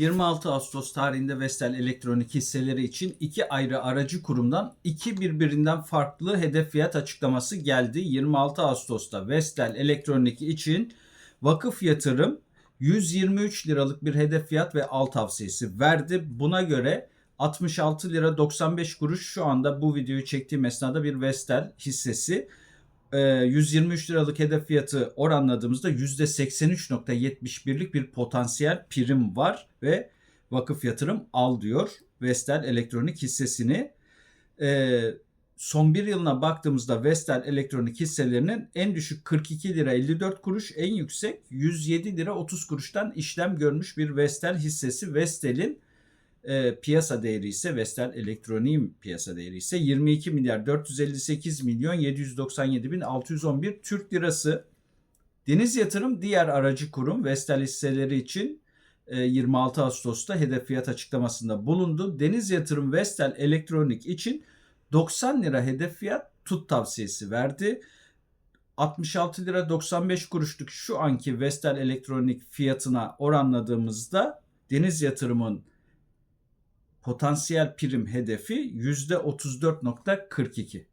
26 Ağustos tarihinde Vestel Elektronik hisseleri için iki ayrı aracı kurumdan iki birbirinden farklı hedef fiyat açıklaması geldi. 26 Ağustos'ta Vestel Elektronik için vakıf yatırım 123 liralık bir hedef fiyat ve al tavsiyesi verdi. Buna göre 66 lira 95 kuruş şu anda bu videoyu çektiğim esnada bir Vestel hissesi. Ee, 123 liralık hedef fiyatı oranladığımızda %83.71'lik bir potansiyel prim var ve vakıf yatırım al diyor Vestel Elektronik hissesini. Ee, son bir yılına baktığımızda Vestel Elektronik hisselerinin en düşük 42 lira 54 kuruş, en yüksek 107 lira 30 kuruştan işlem görmüş bir Vestel hissesi. Vestel'in e, piyasa değeri ise Vestel Elektronik'in piyasa değeri ise 22 milyar 458 milyon 797 bin 611 Türk lirası. Deniz Yatırım diğer aracı kurum Vestel hisseleri için e, 26 Ağustos'ta hedef fiyat açıklamasında bulundu. Deniz Yatırım Vestel Elektronik için 90 lira hedef fiyat tut tavsiyesi verdi. 66 lira 95 kuruşluk şu anki Vestel Elektronik fiyatına oranladığımızda Deniz Yatırım'ın potansiyel prim hedefi %34.42.